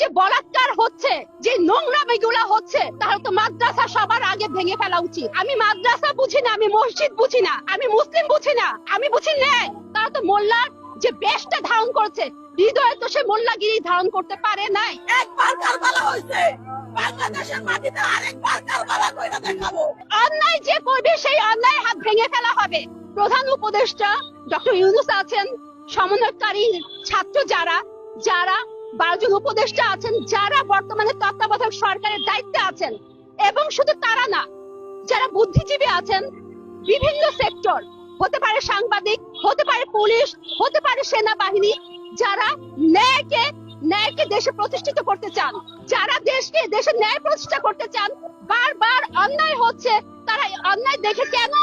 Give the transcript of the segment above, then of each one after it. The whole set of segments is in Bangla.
যে বলাৎকার হচ্ছে যে নোংরামি গুলা হচ্ছে তাহলে তো মাদ্রাসা সবার আগে ভেঙে ফেলা উচিত। আমি মাদ্রাসা বুঝি না আমি মসজিদ বুঝি না আমি মুসলিম বুঝি না আমি বুঝি ন্যায়। তারা তো মোল্লার যে বেশটা ধারণ করেছে হৃদয়ে তো সে মোল্লাগিরি ধারণ করতে পারে নাই। একবার কারবালা হয়েছে বাংলাদেশের মাটিতে আরেকবার কারবালা কইরা দেখাবো। অন্যায় যে করবে সেই অন্যায় হাত ভেঙে ফেলা হবে। প্রধান উপদেষ্টা ডক্টর ইউনুস আছেন সমন্বয়কারী ছাত্র যারা যারা বারো উপদেষ্টা আছেন, যারা বর্তমানে তত্ত্বাবধায়ক সরকারের দায়িত্বে আছেন, এবং শুধু তারা না, যারা বুদ্ধিজীবী আছেন, বিভিন্ন সেক্টর, হতে পারে সাংবাদিক, হতে পারে পুলিশ, হতে পারে সেনাবাহিনী, যারা ন্যায়কে ন্যায়কে দেশে প্রতিষ্ঠিত করতে চান, যারা দেশকে দেশে ন্যায় প্রতিষ্ঠা করতে চান, বারবার অন্যায় হচ্ছে, তারা অন্যায় দেখে কেন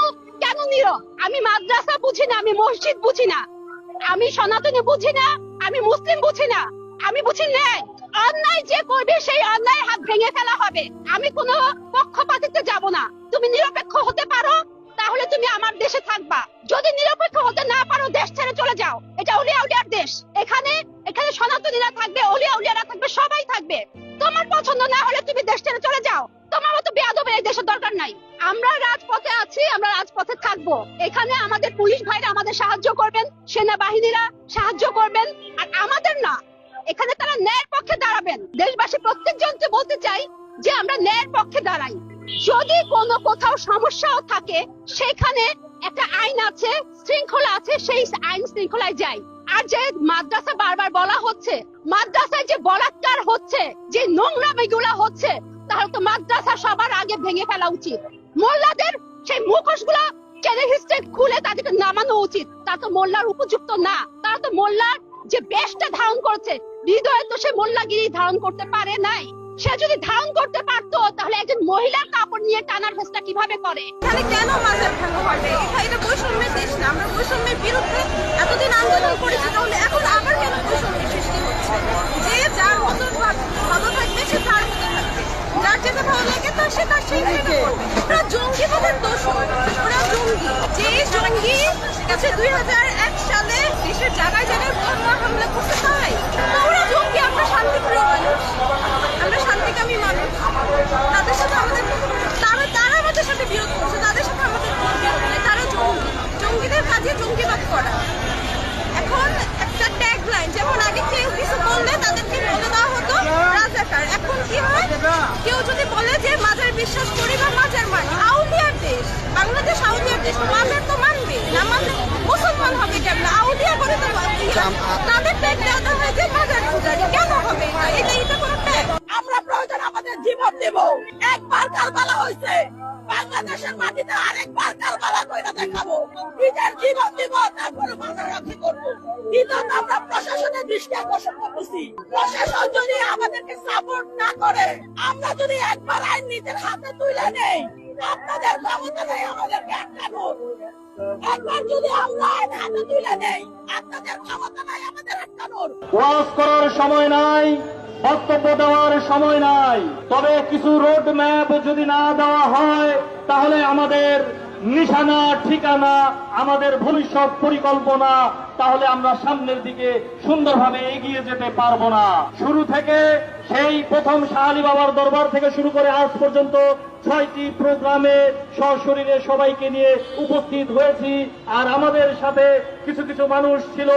কেন নীরব আমি মাদ্রাসা বুঝি না, আমি মসজিদ বুঝি না, আমি সনাতনী বুঝি না, আমি মুসলিম বুঝি না। আমি বুঝি ন্যায়। অন্যায় যে করবে, সেই অন্যায় হাত ভেঙে ফেলা হবে। আমি কোনো পক্ষপাতিত্বে যাব না। তুমি নিরপেক্ষ হতে পারো, তাহলে তুমি আমার দেশে থাকবা। যদি নিরপেক্ষ হতে না পারো, দেশ ছেড়ে চলে যাও। এটা উলিয়া উলিয়ার দেশ। এখানে এখানে সনাতনীরা থাকবে উলিয়া উলিয়ারা থাকবে, সবাই থাকবে। তোমার পছন্দ না হলে তুমি দেশ ছেড়ে চলে যাও। তোমার মতো বেয়াদবের এই দেশের দরকার নাই। আমরা রাজপথে আছি, আমরা রাজপথে থাকব। এখানে আমাদের পুলিশ ভাইরা আমাদের সাহায্য করবেন, সেনাবাহিনীরা সাহায্য করবেন, আর আমাদের না। দেশবাসী প্রত্যেকজনকে বলতে চাই যে আমরা ন্যায়ের পক্ষে দাঁড়াই। যদি কোনো কোথাও সমস্যাও থাকে, সেখানে একটা আইন আছে, শৃঙ্খলা আছে, সেই আইন শৃঙ্খলায় যাই। আর যে মাদ্রাসা বারবার বলা হচ্ছে, মাদ্রাসায় যে বলাৎকার হচ্ছে, যে নোংরামি গুলা হচ্ছে তাহলে তো মাদ্রাসা সবার আগে ভেঙে ফেলা উচিত। মোল্লাদের সেই মুখোশগুলা খুলে তাদেরকে নামানো উচিত। তা তো মোল্লার উপযুক্ত না। তারা তো মোল্লার যে বেশটা ধারণ করেছে হৃদয়ে তো সে মোল্লাগিরি ধারণ করতে পারে নাই। সে যদি ধারণ করতে পারতো, তাহলে একজন মহিলার কাপড় নিয়ে টানার চেষ্টা কীভাবে করে? এখানে কেন মাজার ভাঙা হবে? এটা বৈষম্যের দেশ না, আমরা বৈষম্যের বিরুদ্ধে এতদিন আন্দোলন করেছি, তাহলে এখন আবার কেন বৈষম্যের সৃষ্টি হচ্ছে? যে যার মতো ভাব- ভালো থাকবে, সে তার মতো থাকবে। যার যেটা ভালো লাগে, তার সে তার সেই করবে। ওরা জঙ্গিবাদের দোষ ওরা জঙ্গি। যে জঙ্গি কাছে দুই হাজার এক সালে দেশের জায়গায় জায়গায় হামলা করতে বিশ্বাস করি বা মাজার মানি আউলিয়ার দেশ বাংলাদেশ আউলিয়ার দেশ তো তো মানবে না মানলে মুসলমান হবে কেন আউলিয়া করে তো তাদের ট্যাগ দেওয়া হয় যে মাজার পূজারি কেন হবে এটা? এটা একবার কারবালা হয়েছে। বাংলাদেশের মাটিতে আরেকবার কারবালা কইরা দেখাবো। নিজের জীবন দেব, তারপরে আমরা যদি একবার আইন একবার যদি আমরা নেই আমাদের সময় নাই। বক্তব্য দেওয়ার সময় নাই। তবে কিছু রোড ম্যাপ যদি না দেওয়া হয়, তাহলে আমাদের নিশানা, ঠিকানা, আমাদের ভবিষ্যৎ পরিকল্পনা, তাহলে আমরা সামনের দিকে সুন্দরভাবে এগিয়ে যেতে পারব না। শুরু থেকে সেই প্রথম শাহালি বাবার দরবার থেকে শুরু করে আজ পর্যন্ত ছয়টি প্রোগ্রামে সশরীরে সবাইকে নিয়ে উপস্থিত হয়েছি। আর আমাদের সাথে কিছু কিছু মানুষ ছিল।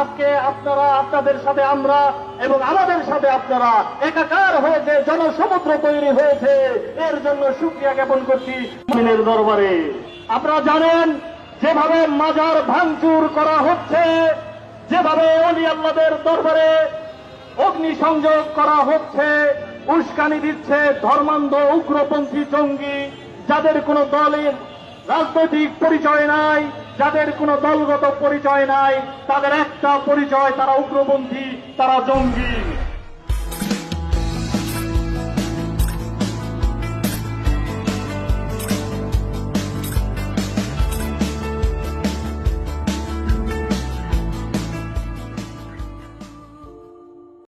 আজকে আপনারা, আপনাদের সাথে আমরা এবং আমাদের সাথে আপনারা একাকার হয়েছে জনসমুদ্র তৈরি হয়েছে, এর জন্য সুক্রিয়া জ্ঞাপন করছি দরবারে। আপনারা জানেন, যেভাবে মাজার ভাঙচুর করা হচ্ছে, যেভাবে অলি আল্লাদের দরবারে অগ্নিসংযোগ করা হচ্ছে উস্কানি দিচ্ছে ধর্মান্ধ উগ্রপন্থী জঙ্গি, যাদের কোনো দলের রাজনৈতিক পরিচয় নাই, যাদের কোনো দলগত পরিচয় নাই, তাদের একটা পরিচয়, তারা উগ্রপন্থী, তারা জঙ্গি।